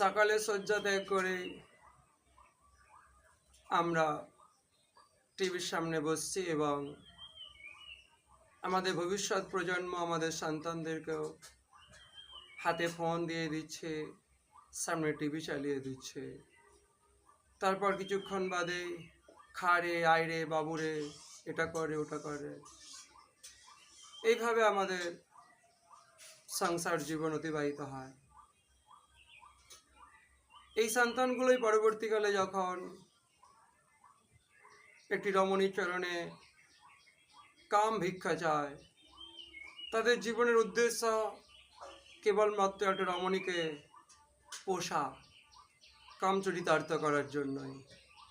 সকালে শয্যা ত্যাগ করে আমরা টিভির সামনে বসছি এবং আমাদের ভবিষ্যৎ প্রজন্ম আমাদের সন্তানদেরকেও হাতে ফোন দিয়ে দিচ্ছে, সামনে টিভি চালিয়ে দিচ্ছে। তারপর কিছুক্ষণ বাদে খারে, আইরে, বাবুরে, এটা করে, ওটা করে। এইভাবে আমাদের সংসার জীবন অতিবাহিত হয়। এই সন্তানগুলোই পরবর্তীকালে যখন একটি রমণীর চরণে কাম ভিক্ষা চায়, তাদের জীবনের উদ্দেশ্য কেবলমাত্র একটা রমণীকে পোষা কাম চরিতার্থ করার জন্যই।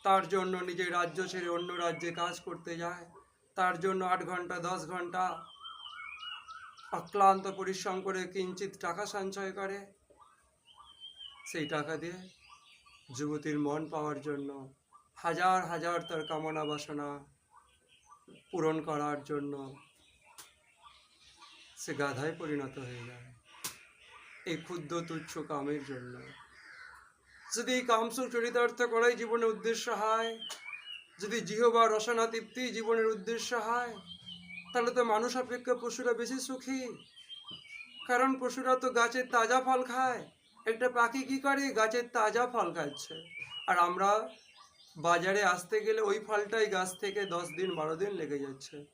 তার জন্য নিজের রাজ্য ছেড়ে অন্য রাজ্যে কাজ করতে যায়। তার জন্য আট ঘণ্টা, দশ ঘণ্টা অক্লান্ত পরিশ্রম করে কিঞ্চিত টাকা সঞ্চয় করে। সেই টাকা দিয়ে যুবতীর মন পাওয়ার জন্য, হাজার হাজার তার কামনা বাসনা পূরণ করার জন্য সে গাধায় পরিণত হয়ে যায়। এই ক্ষুদ্র তুচ্ছ কামের জন্য। যদি এই কামসুর চরিতার্থ করাই জীবনের উদ্দেশ্য হয়, যদি জিহ বা রসনা, তৃপ্তি জীবনের উদ্দেশ্য হয়, তাহলে তো মানুষ অপেক্ষা পশুরা বেশি সুখী। কারণ পশুরা তো গাছের তাজা ফল খায়। একটা পাখি কি করে? গাছের তাজা ফল খাচ্ছে। আর আমরা বাজারে আসতে গেলে ওই ফলটাই গাছ থেকে দশ দিন, বারো দিন লেগে যাচ্ছে।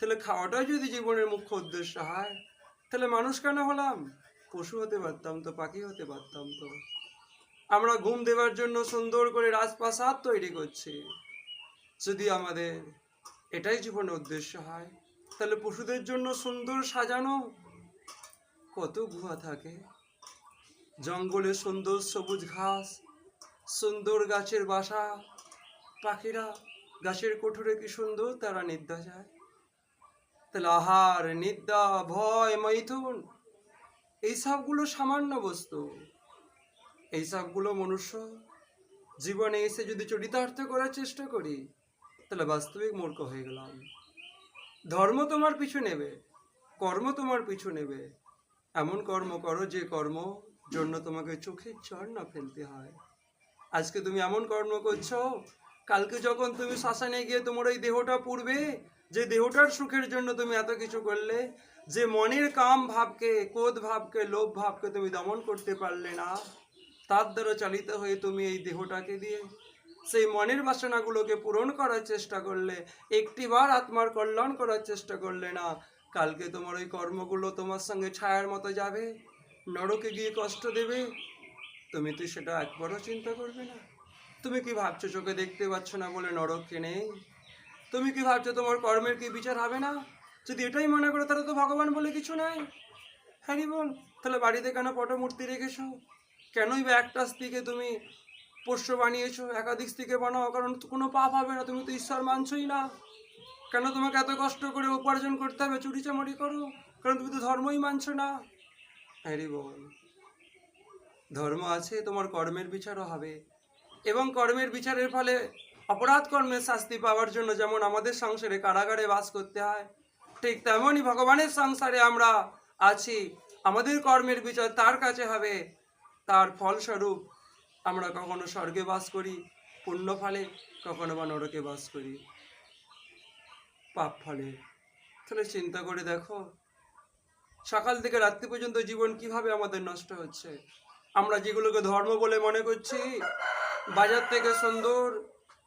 তাহলে খাওয়াটাই যদি জীবনের মুখ্য উদ্দেশ্য হয়, তাহলে মানুষ কেন হলাম? পশু হতে পারতাম তো, পাখি হতে পারতাম তো। আমরা ঘুম দেওয়ার জন্য সুন্দর করে রাজপ্রাসাদ তৈরি করছি। যদি আমাদের এটাই জীবনের উদ্দেশ্য হয়, তাহলে পশুদের জন্য সুন্দর সাজানো কত গুহা থাকে? জঙ্গলে সুন্দর সবুজ ঘাস, সুন্দর গাছের বাসা। পাখিরা গাছের কোঠরে কি সুন্দর তারা নিদ্রা যায় তাহলে আহার, নিদ্রা, ভয়, মৈথুন, এই সবগুলো সামান্য বস্তু। এই সবগুলো মনুষ্য জীবনে এসে যদি চরিতার্থ করার চেষ্টা করি, তাহলে বাস্তবিক মূর্খ হয়ে গেলাম। ধর্ম তোমার পিছু নেবে, কর্ম তোমার পিছু নেবে। এমন কর্ম করো যে কর্ম জন্য তোমাকে চোখের চর না ফেলতে হয়। আজকে তুমি এমন কর্ম করছ, কালকে যখন তুমি শ্মশানে গিয়ে তোমার ওই দেহটা পুড়বে, যে দেহটার সুখের জন্য তুমি এত কিছু করলে, যে মনের কাম ভাবকে কোদ ভাবকে, লোভ ভাবকে তুমি দমন করতে পারলে না, তার দ্বারা চালিত হয়ে তুমি এই দেহটাকে দিয়ে সেই মনের বাসনাগুলোকে পূরণ করার চেষ্টা করলে, একটিবার আত্মার কল্যাণ করার চেষ্টা করলে না, কালকে তোমার ওই কর্মগুলো তোমার সঙ্গে ছায়ার মতো যাবে। নরকে গিয়ে কষ্ট দেবে? তুমি তো সেটা একবারও চিন্তা করবে না। তুমি কি ভাবছ চোখে দেখতে পাচ্ছ না বলে নরককে নেই? তুমি কি ভাবছ তোমার কর্মের কি বিচার হবে না? যদি এটাই মনে করো, তাহলে তো ভগবান বলে কিছু নাই। হ্যাঁ বল, তাহলে বাড়িতে কেন পটমূর্তি রেখেছো? কেনই বা একটা স্ত্রীকে তুমি পোষ্য বানিয়েছো? একাধিক স্ত্রীকে বানাও, কারণ কোনো পাপ হবে না, তুমি তো ঈশ্বর মানছই না। কেন তোমাকে এত কষ্ট করে উপার্জন করতে হবে? চুরি চামড়ি করো, কারণ তুমি তো ধর্মই মানছো না। হ্যারি বল। ধর্ম আছে, তোমার কর্মের বিচারও হবে। এবং কর্মের বিচারের ফলে অপরাধ কর্মের শাস্তি পাওয়ার জন্য যেমন আমাদের সংসারে কারাগারে বাস করতে হয়, ঠিক তেমনই ভগবানের সংসারে আমরা আছি। আমাদের কর্মের বিচার তার কাছে হবে। তার ফলস্বরূপ আমরা কখনো স্বর্গে বাস করি পুণ্য ফলে কখনো বা নরকে বাস করি। পাপ ফলে। তাহলে চিন্তা করে দেখো সকাল থেকে রাত্রি পর্যন্ত জীবন কীভাবে আমাদের নষ্ট হচ্ছে? আমরা যেগুলোকে ধর্ম বলে মনে করছি, বাজার থেকে সুন্দর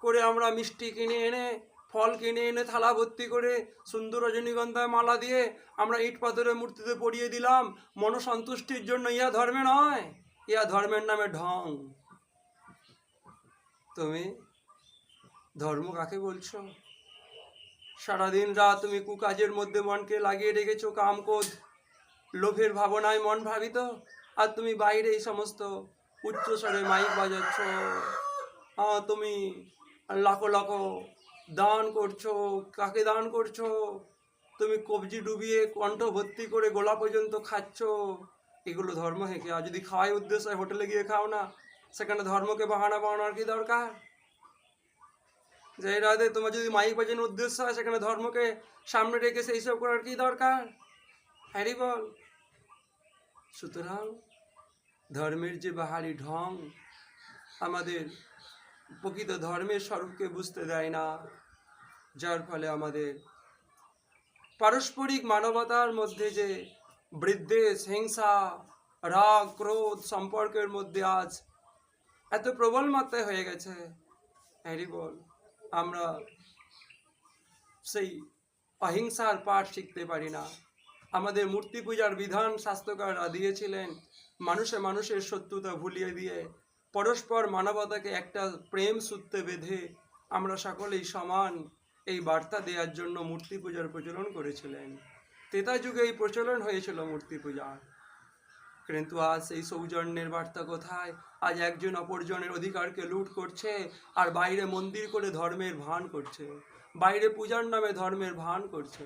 করে আমরা মিষ্টি কিনে এনে, ফল কিনে এনে থালা ভর্তি করে সুন্দর রজনীগন্ধায় মালা দিয়ে আমরা ইট পাথরের মূর্তিতে পরিয়ে দিলাম, মনসন্তুষ্টির জন্য ইয়া ধর্মে নয় ইয়া ধর্মের নামে ঢং। তুমি ধর্ম কাকে বলছো? সারাদিন রাত তুমি কুকাজের মধ্যে মনকে লাগিয়ে রেখেছো কামকোধ লোভের ভাবনায় মন ভাবিত, আর তুমি বাইরে এই সমস্ত উচ্চস্বরে মাইক বাজাচ্ছ। তুমি লাখো লাখো দান করছ, কাকে দান করছ? তুমি কবজি ডুবিয়ে কণ্ঠ ভর্তি করে গোলা পর্যন্ত খাচ্ছ। এগুলো ধর্ম হেঁকে, আর যদি খাওয়াই উদ্দেশ্য হয়, হোটেলে গিয়ে খাও না, সেখানে ধর্মকে বাহানা বানানোর কি দরকার? যে রাতে তোমার যদি মাইক বাজানোর উদ্দেশ্য হয়, সেখানে ধর্মকে সামনে রেখে সেই সব করার কি দরকার? হ্যারি বল। সুতরাং ধর্মের যে বাহারি ঢং, আমাদের প্রকৃত ধর্মের স্বরূপকে বুঝতে দেয় না। যার ফলে আমাদের পারস্পরিক মানবতার মধ্যে যে বিদ্বেষ, হিংসা, রাগ, ক্রোধ সম্পর্কের মধ্যে আজ এত প্রবল মাত্রায় হয়ে গেছে, হ্যারি বল, আমরা সেই অহিংসার পাঠ শিখতে পারি না। আমাদের মূর্তি পূজার বিধান শাস্ত্রকাররা দিয়েছিলেন। মানুষে মানুষের শত্রুতা ভুলিয়ে দিয়ে পরস্পর মানবতাকে একটা প্রেম সূত্রে বেঁধে আমরা সকলেই সমান এই বার্তা দেওয়ার জন্য মূর্তি পূজার প্রচলন করেছিলেন। তেতা যুগে এই প্রচলন হয়েছিল মূর্তি পূজার কিন্তু আজ সেই সৌজন্যের বার্তা কোথায়? আজ একজন অপরজনের অধিকারকে লুট করছে আর বাইরে মন্দির করে ধর্মের ভান করছে। বাইরে পূজার নামে ধর্মের ভান করছে।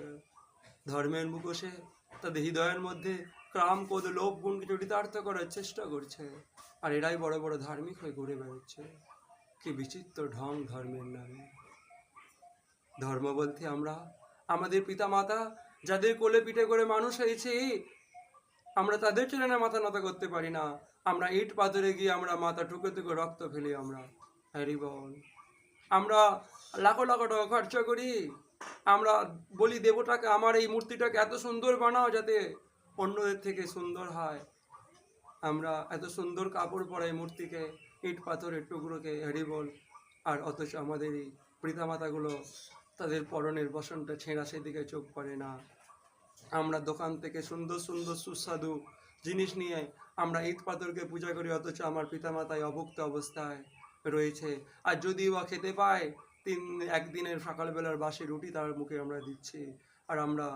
ধর্মের মুখোশে তাদের হৃদয়ের মধ্যে ক্রাম কোদ লোভ গুণকে চরিতার্থ করার চেষ্টা করছে। আর এরাই বড় বড় ধার্মিক হয়ে ঘুরে বেড়াচ্ছে। কি বিচিত্র ঢং ধর্মের নামে। ধর্ম বলতে আমরা, আমাদের পিতামাতা যাদের কোলে পিঠে করে মানুষ হয়েছে, আমরা তাদের চরণে মাথা নত করতে পারি না। আমরা ইট পাথরে গিয়ে আমরা মাথা টুকে টুকে রক্ত ফেলি আমরা। হ্যারি বল, আমরা লাখো লাখো টাকা খরচা করি। আমরা বলি, দেবতাকে আমার এই মূর্তিটাকে এত সুন্দর বানাও যাতে অন্যদের থেকে সুন্দর হয়। আমরা এত সুন্দর কাপড় পরাই মূর্তিকে, ইট পাথরের টুকরোকে, হ্যারি বল, আর অথচ আমাদের এই পিতামাতাগুলো তাদের পরনের বসনটা ছেঁড়া সেদিকে চোখ পড়ে না। আমরা দোকান থেকে সুন্দর সুন্দর, সুস্বাদু জিনিস নিয়ে আমরা ঈদ পাথরকে পূজা করি, অথচ আমার পিতামাতায় অভুক্ত অবস্থায় রয়েছে। আর যদি বা খেতে পায় তিন, একদিনের সকালবেলার বাসি রুটি তার মুখে আমরা দিচ্ছি আর আমরা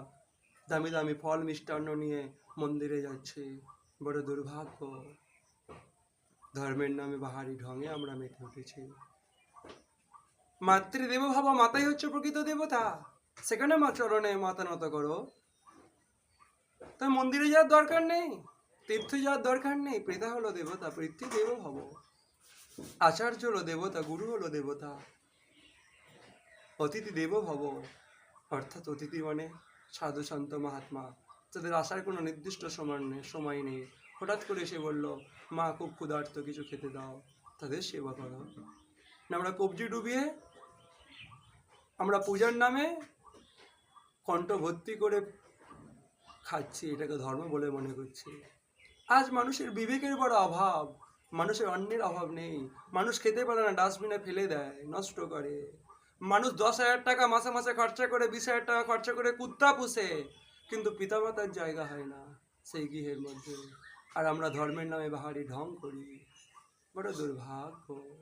দামি দামি ফল, মিষ্টান্ন নিয়ে মন্দিরে যাচ্ছি। বড় দুর্ভাগ্য। ধর্মের নামে বাহারি ঢঙে আমরা মেতে উঠেছি। মাতৃদেব ভাবা, মাতাই হচ্ছে প্রকৃত দেবতা। সেখানে মা চরণে মাথা নত করো। তাই মন্দিরে যাওয়ার দরকার নেই, তীর্থ যাওয়ার দরকার নেই। প্রেতা হলো দেবতা পৃথ্বী দেব ভব। আচার্য হলো দেবতা, গুরু হলো দেবতা। অতিথি দেব ভব অর্থাৎ অতিথি মানে সাধু, সন্ত, মহাত্মা। তাদের আসার কোনো নির্দিষ্ট সময় নেই সময় নেই। হঠাৎ করে এসে বলল, মা, খুব ক্ষুধার্ত, কিছু খেতে দাও। তাদের সেবা করো। আমরা কবজি ডুবিয়ে, আমরা পূজার নামে কণ্ঠ ভর্তি করে খাচ্ছি, এটাকে ধর্ম বলে মনে করছি। আজ মানুষের বিবেকের বড় অভাব। মানুষের অন্যের অভাব নেই। মানুষ খেতে পারে না, ডাস্টবিনে ফেলে দেয়, নষ্ট করে। মানুষ দশ হাজার টাকা মাসে মাসে খরচা করে, বিশ হাজার টাকা খরচা করে কুত্তা পুষে, কিন্তু পিতামাতার জায়গা হয় না সেই গৃহের মধ্যে। আর আমরা ধর্মের নামে বাহারি ঢং করি। বড় দুর্ভাগ্য।